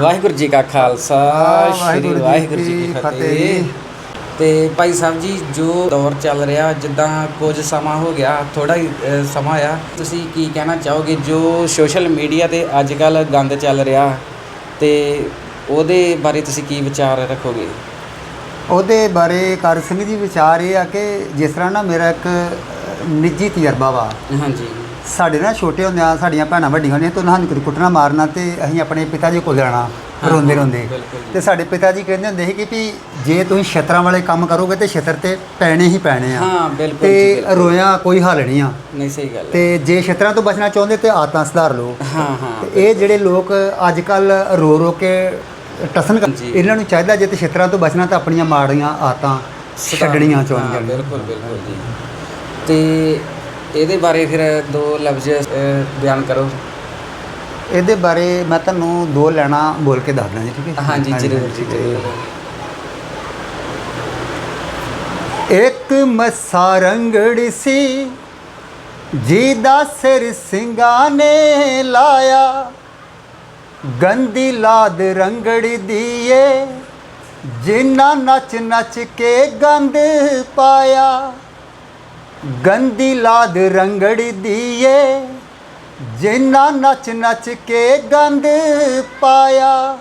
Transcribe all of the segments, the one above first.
ਵਾਹਿਗੁਰੂ ਜੀ ਕਾ ਖਾਲਸਾ ਸ੍ਰੀ ਵਾਹਿਗੁਰੂ ਜੀ ਕੀ ਫਤਿਹ। ਤੇ ਭਾਈ ਸਾਹਿਬ ਜੀ ਜੋ ਦੌਰ ਚੱਲ ਰਿਹਾ ਜਿੱਦਾਂ ਕੁਝ ਸਮਾਂ ਹੋ ਗਿਆ ਥੋੜਾ ਹੀ ਸਮਾਂ ਆ। ਤੁਸੀਂ ਕੀ ਕਹਿਣਾ ਚਾਹੋਗੇ ਜੋ ਸੋਸ਼ਲ ਮੀਡੀਆ ਤੇ ਅੱਜ ਕੱਲ ਗੰਦ ਚੱਲ ਰਿਹਾ ਤੇ ਉਹਦੇ ਬਾਰੇ ਤੁਸੀਂ ਕੀ ਵਿਚਾਰ ਰੱਖੋਗੇ? ਉਹਦੇ ਬਾਰੇ ਕਰ ਸਿੰਘ ਜੀ ਵਿਚਾਰ ਇਹ ਆ ਕਿ ਜਿਸ ਤਰ੍ਹਾਂ ਨਾ ਮੇਰਾ ਇੱਕ ਨਿੱਜੀ ਤਜਰਬਾ ਵਾ। ਹਾਂਜੀ। ਸਾਡੇ ਨਾਲ ਛੋਟੇ ਹੁੰਦਿਆਂ ਸਾਡੀਆਂ ਭੈਣਾਂ ਵੱਡੀਆਂ ਹੁੰਦੀਆਂ ਤਾਂ ਉਹਨਾਂ ਨੂੰ ਕਦੇ ਕੁੱਟਣਾ ਮਾਰਨਾ ਤੇ ਅਸੀਂ ਆਪਣੇ ਪਿਤਾ ਜੀ ਕੋਲ ਜਾਣਾ ਰੋਂਦੇ ਰੋਂਦੇ। ਤੇ ਸਾਡੇ ਪਿਤਾ ਜੀ ਕਹਿੰਦੇ ਹੁੰਦੇ ਸੀ ਕਿ ਵੀ ਜੇ ਤੁਸੀਂ ਛਤਰਾਂ ਵਾਲੇ ਕੰਮ ਕਰੋਗੇ ਤੇ ਛਤਰ ਤੇ ਪੈਣੇ ਹੀ ਪੈਣੇ ਆ। ਹਾਂ ਬਿਲਕੁਲ ਤੇ। ਰੋਇਆ ਕੋਈ ਹੱਲ ਨਹੀਂ ਆ। ਨਹੀਂ ਸਹੀ ਗੱਲ ਤੇ ਜੇ ਛਤਰਾਂ ਤੋਂ ਬਚਣਾ ਚਾਹੁੰਦੇ ਤੇ ਆਦਤਾਂ ਸੁਧਾਰ ਲਓ। ਹਾਂ ਹਾਂ ਤੇ ਇਹ ਜਿਹੜੇ ਲੋਕ ਅੱਜ ਕੱਲ ਰੋ ਰੋ ਕੇ ਟਸਨ। ਇਹਨਾਂ ਨੂੰ ਚਾਹੀਦਾ ਜੇ ਤੇ ਛਿੱਤਰਾਂ ਤੋਂ ਬਚਣਾ ਤਾਂ ਆਪਣੀਆਂ ਮਾੜੀਆਂ ਆਦਤਾਂ ਛੱਡਣੀਆਂ ਚਾਹੁੰਦੀਆਂ ਨੇ। ਬਿਲਕੁਲ ਬਿਲਕੁਲ ਜੀ। ਤੇ ਇਹਦੇ ਬਾਰੇ ਫਿਰ ਦੋ ਲਫ਼ਜ਼ ਬਿਆਨ ਕਰੋ। ਇਹਦੇ ਬਾਰੇ ਮੈਂ ਤੁਹਾਨੂੰ ਦੋ ਲੈਣਾ ਬੋਲ ਕੇ ਦੱਸਦਾ ਜੀ ਠੀਕ ਹੈ? ਹਾਂਜੀ ਜ਼ਰੂਰ ਜੀ ਜ਼ਰੂਰ। ਇੱਕ ਮੱਸਾ ਰੰਗੜ ਸੀ ਜਿਹਦਾ ਸਿਰ ਸਿੰਘਾਂ ਨੇ ਲਾਇਆ। ਗੰਦੀ ਲਾਦ ਰੰਗੜ ਦੀਏ ਜਿਨ੍ਹਾਂ ਨੱਚ ਨੱਚ ਕੇ ਗੰਦ ਪਾਇਆ। ਗੰਦੀ ਲਾਦ ਰੰਗੜ ਦੀਏ ਜਿਨ੍ਹਾਂ ਨੱਚ ਨੱਚ ਕੇ ਗੰਦ ਪਾਇਆ।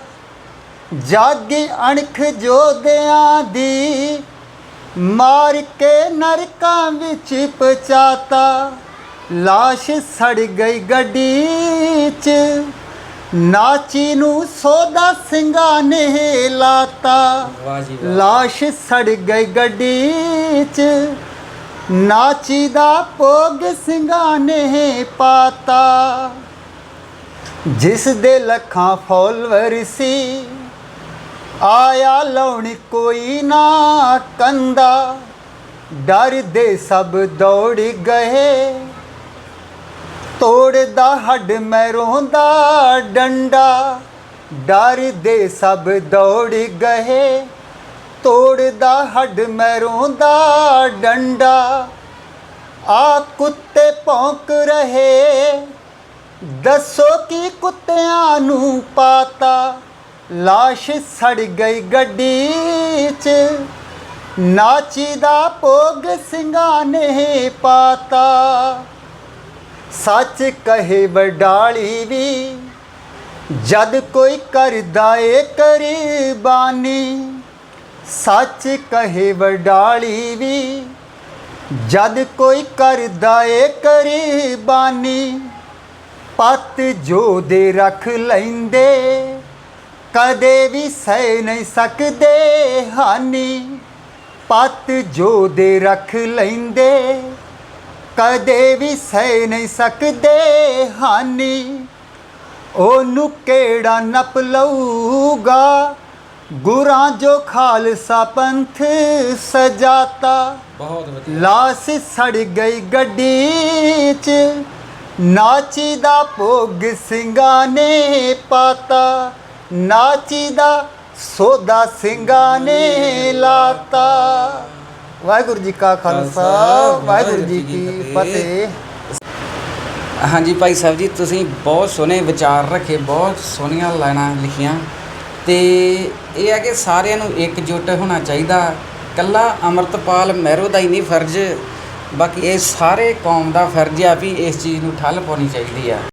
ਜਾਗੀ ਅਣਖ ਜੋਦਿਆਂ ਦੀ ਮਾਰ ਕੇ ਨਰਕਾਂ ਵਿੱਚ ਪਚਾਤਾ ਲਾਸ਼ ਸੜ ਗਈ ਗੱਡੀ 'ਚ ਨਾਚੀ ਨੂੰ ਸੋਦਾ ਸਿੰਘਾਂ ਨੇ ਲਾਤਾ। ਲਾਸ਼ ਸੜ ਗਈ ਗੱਡੀ 'ਚ ਨਾਚੀ ਦਾ ਭੋਗ ਸਿੰਘਾਂ ਨੇ ਪਾਤਾ। ਜਿਸ ਦੇ ਲੱਖਾਂ ਫੋਲੋਵਰ ਸੀ ਆਇਆ ਲਾਉਣ ਕੋਈ ਨਾ ਕੰਦਾ। ਡਰਦੇ ਸਭ ਦੌੜ ਗਏ, ਤੋੜਦਾ ਹੱਡ ਮੈਂ ਰੋਂਦਾ ਡੰਡਾ। ਡਰ ਦੇ ਸਭ ਦੌੜ ਗਏ ਤੋੜਦਾ, ਹੱਡ ਮੈਰੋਂ ਦਾ ਡੰਡਾ। ਆ ਕੁੱਤੇ ਭੌਂਕ ਰਹੇ, ਦੱਸੋ ਕੀ ਕੁੱਤਿਆਂ ਨੂੰ ਪਾਤਾ? ਲਾਸ਼ ਸੜ ਗਈ ਗੱਡੀ 'ਚ, ਨਾਚੀ ਦਾ ਭੋਗ ਸਿੰਘਾਂ ਨੇ ਪਾਤਾ। ਸੱਚ ਕਹੇ ਵਡਾਲੀ ਵੀ, ਜਦ ਕੋਈ ਕਰਦਾ ਏ ਕਰੀਬਾਨੀ। ਸੱਚ ਕਹੇ ਵਡਾਲੀ ਵੀ, ਜਦ ਕੋਈ ਕਰਦਾ ਏ ਕਰੀਬਾਨੀ, ਪੱਤ ਜੋ ਦੇ ਰੱਖ ਲੈਂਦੇ, ਕਦੇ ਵੀ ਸਹਿ ਨਹੀਂ ਸਕਦੇ ਹਾਨੀ, ਪੱਤ ਜੋ ਦੇ ਰੱਖ ਲੈਂਦੇ, ਕਦੇ ਵੀ ਸਹਿ ਨਹੀਂ ਸਕਦੇ ਹਾਨੀ, ਉਹਨੂੰ ਕਿਹੜਾ ਨਪ ਲਊਗਾ? ਗੁਰਾਂ ਜੋ ਖਾਲਸਾ ਪੰਥ ਸਜਾਤਾ ਬਹੁਤ ਵਧੀਆ। ਲਾਸ ਸੜ ਗਈ ਗੱਡੀ 'ਚ ਨਾਚੀ ਦਾ ਭੋਗ ਸਿੰਘਾਂ ਨੇ ਪਾਤਾ ਨਾਚੀ ਦਾ ਸੋਦਾ ਸਿੰਘਾਂ ਨੇ ਲਾਤਾ। ਵਾਹਿਗੁਰੂ ਜੀ ਕਾ ਖਾਲਸਾ ਵਾਹਿਗੁਰੂ ਜੀ ਕੀ ਫਤਿਹ। ਹਾਂਜੀ ਭਾਈ ਸਾਹਿਬ ਜੀ ਤੁਸੀਂ ਬਹੁਤ ਸੋਹਣੇ ਵਿਚਾਰ ਰੱਖੇ ਬਹੁਤ ਸੋਹਣੀਆਂ ਲਾਈਨਾਂ ਲਿਖੀਆਂ। ਤੇ ਇਹ ਹੈ ਕਿ ਸਾਰਿਆਂ ਨੂੰ ਇਕਜੁੱਟ ਹੋਣਾ ਚਾਹੀਦਾ। ਕੱਲਾ ਅਮਰਤਪਾਲ ਮਹਿਰੋ ਦਾ ਹੀ ਨਹੀਂ ਫਰਜ਼, ਬਾਕੀ ਇਹ ਸਾਰੇ ਕੌਮ ਦਾ ਫਰਜ਼ ਆ ਵੀ ਇਸ ਚੀਜ਼ ਨੂੰ ਠੱਲ ਪਾਉਣੀ ਚਾਹੀਦੀ ਆ।